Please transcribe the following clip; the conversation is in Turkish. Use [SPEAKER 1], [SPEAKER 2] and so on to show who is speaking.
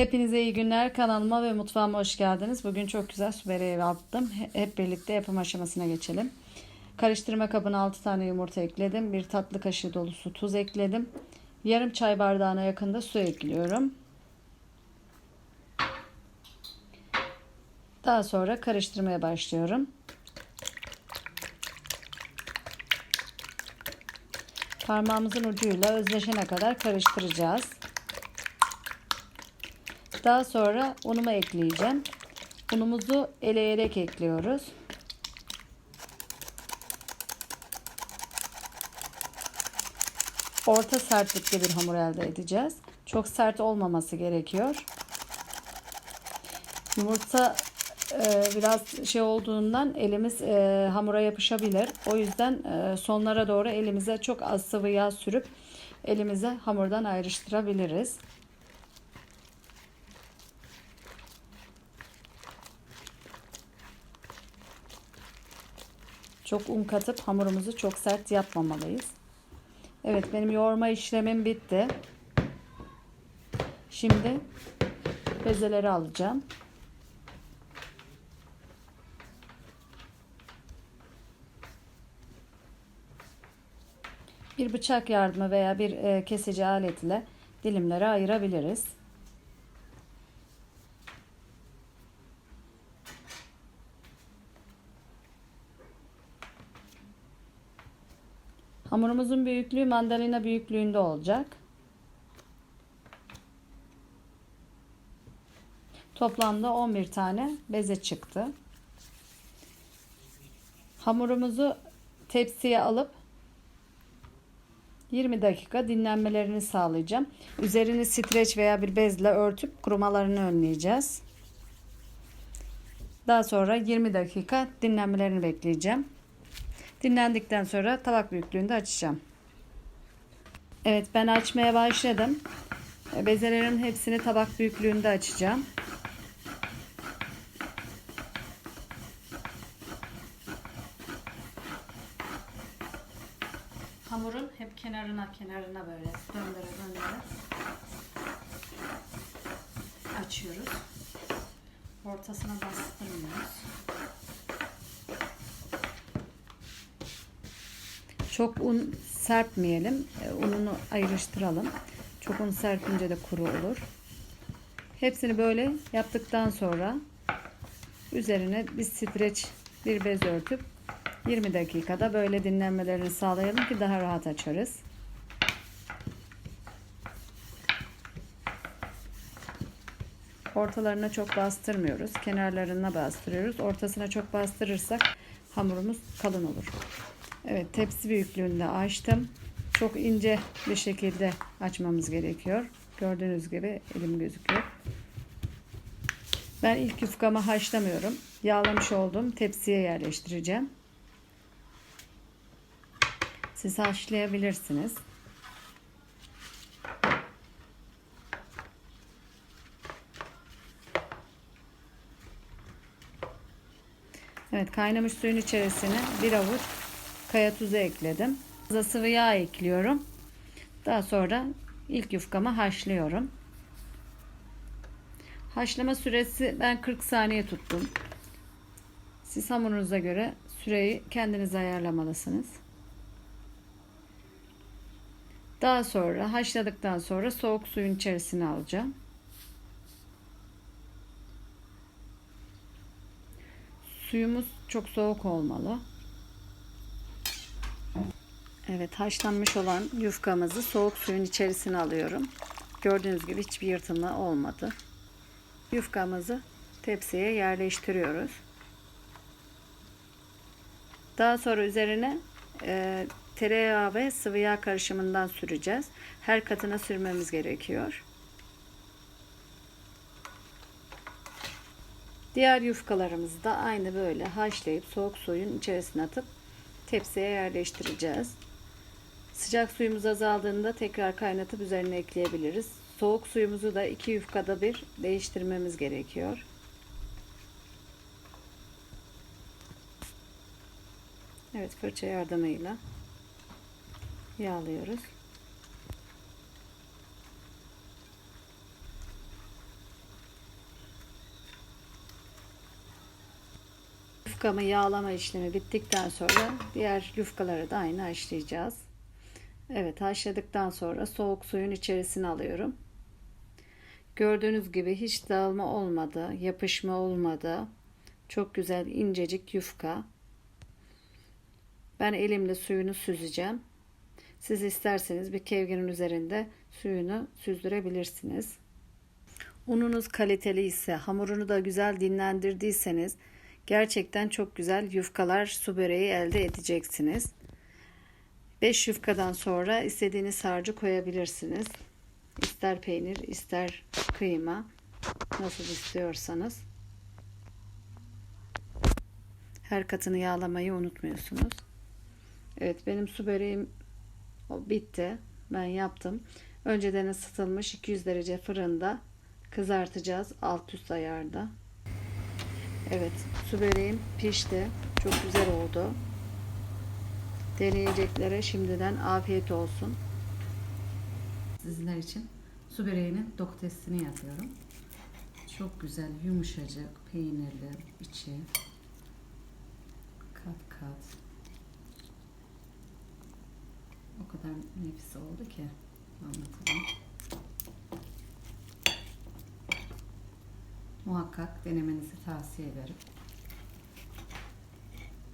[SPEAKER 1] Hepinize iyi günler. Kanalıma ve mutfağıma hoş geldiniz. Bugün çok güzel su böreği yaptım. Hep birlikte yapım aşamasına geçelim. Karıştırma kabına 6 tane yumurta ekledim. 1 tatlı kaşığı dolusu tuz ekledim. Yarım çay bardağına yakında su ekliyorum. Daha sonra karıştırmaya başlıyorum. Parmağımızın ucuyla özleşene kadar karıştıracağız. Daha sonra unumu ekleyeceğim. Unumuzu eleyerek ekliyoruz. Orta sertlikte bir hamur elde edeceğiz. Çok sert olmaması gerekiyor. Yumurta e, biraz şey olduğundan elimiz e, hamura yapışabilir. O yüzden e, sonlara doğru elimize çok az sıvı yağ sürüp elimize hamurdan ayrıştırabiliriz. Çok un katıp hamurumuzu çok sert yapmamalıyız. Evet benim yoğurma işlemim bitti. Şimdi bezeleri alacağım. Bir bıçak yardımı veya bir e, kesici alet ile dilimlere ayırabiliriz. Hamurumuzun büyüklüğü mandalina büyüklüğünde olacak. Toplamda 11 tane beze çıktı. Hamurumuzu tepsiye alıp 20 dakika dinlenmelerini sağlayacağım. Üzerini streç veya bir bezle örtüp kurumalarını önleyeceğiz. Daha sonra 20 dakika dinlenmelerini bekleyeceğim. Dinlendikten sonra tabak büyüklüğünde açacağım. Evet ben açmaya başladım. Bezelerin hepsini tabak büyüklüğünde açacağım. Hamurun hep kenarına kenarına böyle döndüre döndüre açıyoruz. Ortasına bastırmıyoruz. Çok un serpmeyelim. E, ununu ayrıştıralım. Çok un serpince de kuru olur. Hepsini böyle yaptıktan sonra üzerine bir streç bir bez örtüp 20 dakikada böyle dinlenmelerini sağlayalım ki daha rahat açarız. Ortalarına çok bastırmıyoruz. Kenarlarına bastırıyoruz. Ortasına çok bastırırsak hamurumuz kalın olur. Evet tepsi büyüklüğünde açtım. Çok ince bir şekilde açmamız gerekiyor. Gördüğünüz gibi elim gözüküyor. Ben ilk yufkamı haşlamıyorum. Yağlamış olduğum tepsiye yerleştireceğim. Siz haşlayabilirsiniz. Evet kaynamış suyun içerisine bir avuç kaya tuzu ekledim. Fazla sıvı yağ ekliyorum. Daha sonra ilk yufkamı haşlıyorum. Haşlama süresi ben 40 saniye tuttum. Siz hamurunuza göre süreyi kendiniz ayarlamalısınız. Daha sonra haşladıktan sonra soğuk suyun içerisine alacağım. Suyumuz çok soğuk olmalı. Evet haşlanmış olan yufkamızı soğuk suyun içerisine alıyorum. Gördüğünüz gibi hiçbir yırtılma olmadı. Yufkamızı tepsiye yerleştiriyoruz. Daha sonra üzerine e, tereyağı ve sıvı yağ karışımından süreceğiz. Her katına sürmemiz gerekiyor. Diğer yufkalarımızı da aynı böyle haşlayıp soğuk suyun içerisine atıp tepsiye yerleştireceğiz. Sıcak suyumuz azaldığında tekrar kaynatıp üzerine ekleyebiliriz. Soğuk suyumuzu da iki yufkada bir değiştirmemiz gerekiyor. Evet fırça yardımıyla yağlıyoruz. Yufkamı yağlama işlemi bittikten sonra diğer yufkaları da aynı haşlayacağız. Evet haşladıktan sonra soğuk suyun içerisine alıyorum. Gördüğünüz gibi hiç dağılma olmadı, yapışma olmadı. Çok güzel incecik yufka. Ben elimle suyunu süzeceğim. Siz isterseniz bir kevginin üzerinde suyunu süzdürebilirsiniz. Ununuz kaliteli ise, hamurunu da güzel dinlendirdiyseniz gerçekten çok güzel yufkalar, su böreği elde edeceksiniz. 5 yufkadan sonra istediğiniz harcı koyabilirsiniz. İster peynir, ister kıyma. Nasıl istiyorsanız. Her katını yağlamayı unutmuyorsunuz. Evet benim su böreğim bitti. Ben yaptım. Önceden ısıtılmış 200 derece fırında kızartacağız alt üst ayarda. Evet su böreğim pişti. Çok güzel oldu. Deneyeceklere şimdiden afiyet olsun. Sizler için su böreğinin doktesini yapıyorum. Çok güzel, yumuşacık, peynirli içi. Kat kat. O kadar nefis oldu ki anlatamam. Muhakkak denemenizi tavsiye ederim.